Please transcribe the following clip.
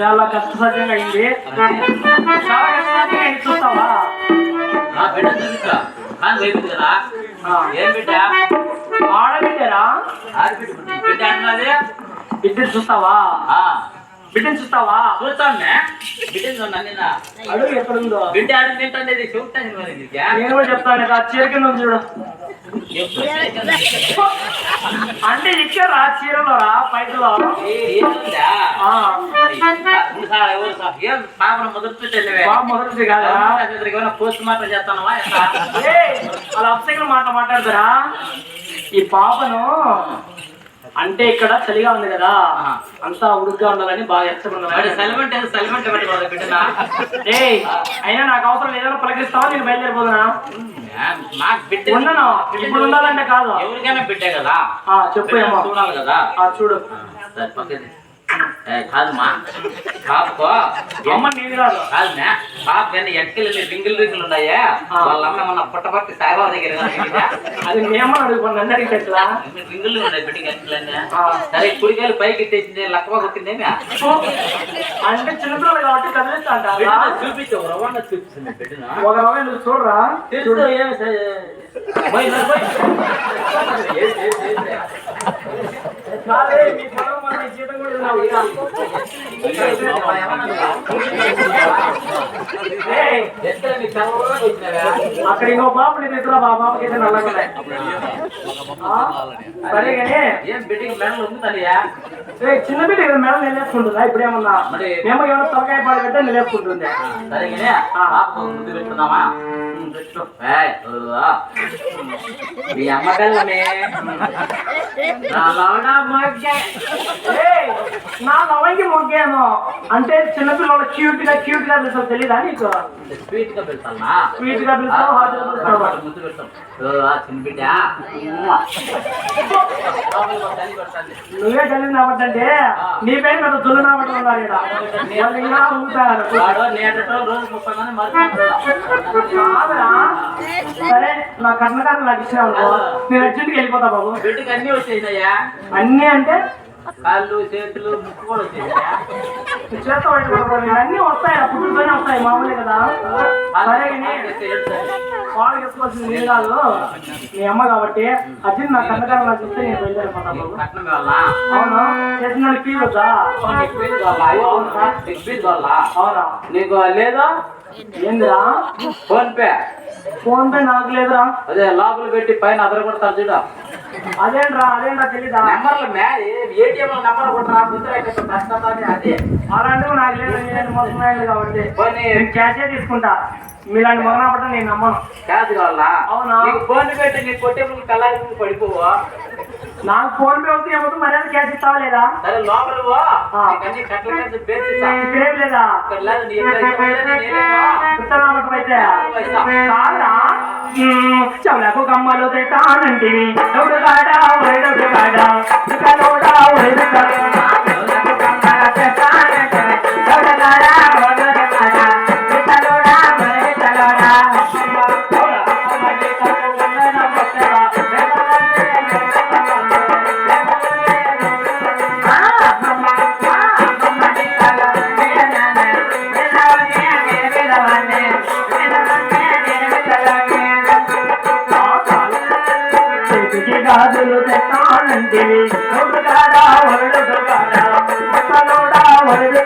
చాలా కష్టసాధ్యంగా అయింది చాలా కష్టసాధ్యంగా అయింది చూస్తావా? నా బిడ్డ చూపిస్తా. కానీ వైపు కదా. ఏం బిడ్డ? ఆడబిడ్డరా? ఆరు బిడ్డ పుట్టింది. బిడ్డ అన్నది బిడ్డను చూస్తావా? ఆ, బిడ్డను నన్ను అడుగు ఎక్కడుందో బిడ్డ ఆడు తింటుంది చెబుతాను మరి. నేను కూడా చెప్తాను కదా చీర కింద ఉంది? చూడు అంటే ఇచ్చారా చీరలో రా పైటలో? ఆ, పాపను మొదటిది కాదా? ఏమైనా పోస్ట్ మార్టం చేస్తానవా? అలా అప్సైకిల్ మాట మాట్లాడతారా? ఈ పాపను అంటే ఇక్కడ చలిగా ఉంది కదా. అంతా ఉడుగ్గా ఉండాలని బాగా వాడు. ఎచ్చకుండాలని సెలమెంట్ సెలమెంట్ ఏయ్ అయినా నాకు అవసరం లేదని పలకరిస్తావా నేను బయలుదేరిపోతున్నా ఇప్పుడు ఉండాలంటే కాదు. ఎవరికైనా బిడ్డే కదా. ఆ చెప్పు ఏమో చూడాలి కదా. చూడు. సరే ఏ, కాదమ్మా పాపకో అమ్మ నీది కాదు కాదునా పాప కానీ ఎక్కలు రింగులు రింగులు ఉన్నాయా ఆ. వాళ్ళ అమ్మ మన పుట్టపర్తి సాయిబాబా దగ్గర కదా అది మేమని అడుగుకోండి నన్ను అడిగితే ఎట్లా రింగులు ఉన్నాయి బిడ్డకి ఎక్కలన్నా ఆ. సరే కుడికాయలు పైకి ఎత్తేసింది లక్కవ కొట్టిందేమి అంటే చిన్నపిల్లలు కాబట్టి కదిలిస్తా అంటారా బిడ్డ చూపించు ఒక రవ్వన్న చూపిస్తుంది బిడ్డను ఒక రవ్వ నువ్వు చూడరా చూడు ఏమి సరే. పోయి, పోయి, పోయి. ఏం, ఏం, ఏం, ఏం. కాదే, మీ పొలం మన జీతం కూడా ఉన్నావు ఇక. ఏయ్, ఎక్కడ నీ చదవలో వచ్చినావా? అక్కడ ఇంకో బాబు నీ ఇద్దరు ఆ బాబుకి అయితే నల్లగా ఉన్నాయి. ఆ? సరే కానీ ఏం మెడలు ఉంది తల్లియా చిన్న బిడ్డ కదా మెడలు నిలేసుకుంటుందా ఇప్పుడేమన్నా మరి మేము ఏమన్నా తలకాయ పాడు పెట్టే నిలేసుకుంటుంది సరే కానీ పాపకు ముందు పెట్టుకుందామా ఉమ్, పెట్టు ఏయ్, వదలదా. మీ అమ్మ నా మొగ్గే. నా నవ్వకి మొగ్గేమో అంటే చిన్నపిల్లలు క్యూట్గా క్యూట్గా పిలుస్తావు తెలీదా నీకు? స్వీట్గా పెడతానా? స్వీట్గా పిలుస్తావు హాట్గా పిలుస్తావు ముందు పెడతాం. వదలదా, చిన్న బిడ్డ. లోపలికి పో, తల్లి కొడతాంది. నువ్వే కలిగి నాబట్టంటే నీ పేరు పెద్ద దుల్లు నాబట్టు ఉన్నారు. వాళ్ళు మంది సరే నా కర్ణకారం నాకు ఇచ్చిన నేను అర్జెంట్కి వెళ్ళిపోతా బాబు. బిడ్డకి అన్ని వచ్చేసినాయా? అన్నీ అంటే కాళ్ళు చేతులు ముక్కు కూడా వచ్చేసినాయా చేత పట్టుకోవడం అన్నీ వస్తాయి పుట్టుతోనే వస్తాయి మామూలే కదా. వాళ్ళకి ఎత్తుకోవాల్సింది నేను కాదు మీ అమ్మ కాబట్టి అర్జెంట్ నా కర్ణకారం నాకు ఇస్తే నేను? అవునా. నీకు లేదా? ఏందిరా? Phone pay. ఫోన్ పే నాకు లేదురా. అదే లోపల పెట్టి పైన అదర కొడతారు చూడ. అదేంట్రా అదేంట్రా తెలీదా? నెంబర్లు మే ఏటీఎం నెంబర్ కొట్టరా కష్టపడి అదే. అలాంటివి నాకు లేదు నేను మోసం కాబట్టి. నేను క్యాషే తీసుకుంటా. మీలాంటి మొగన పట్ట నేను నమ్మను. క్యాష్ కావాలా? అవునా? నీకు ఫోన్ పెట్టి నీకు కొట్టే ముందు కల్లారి పడిపోవు? నాకు ఫోన్ పే అవుతుంది ఏమవుతుంది? మర్యాద క్యాష్ ఇస్తావా లేదా? సరే లోపల ఇక్కడేం లేదా? ఇక్కడ లేదు నీ ఎక్కడ ఇక్కడ లేదు, నేనేమో. ఇస్తావా అయితే చవలకు కమ్మలు తెట్టానంటివి ఎవడు కాడా వైడు కాడా ఇక నోడా వైడు కాడా గాజులు తెస్తానంటివి నోటు కాడా వరడు కాడా అసలోడా వరడు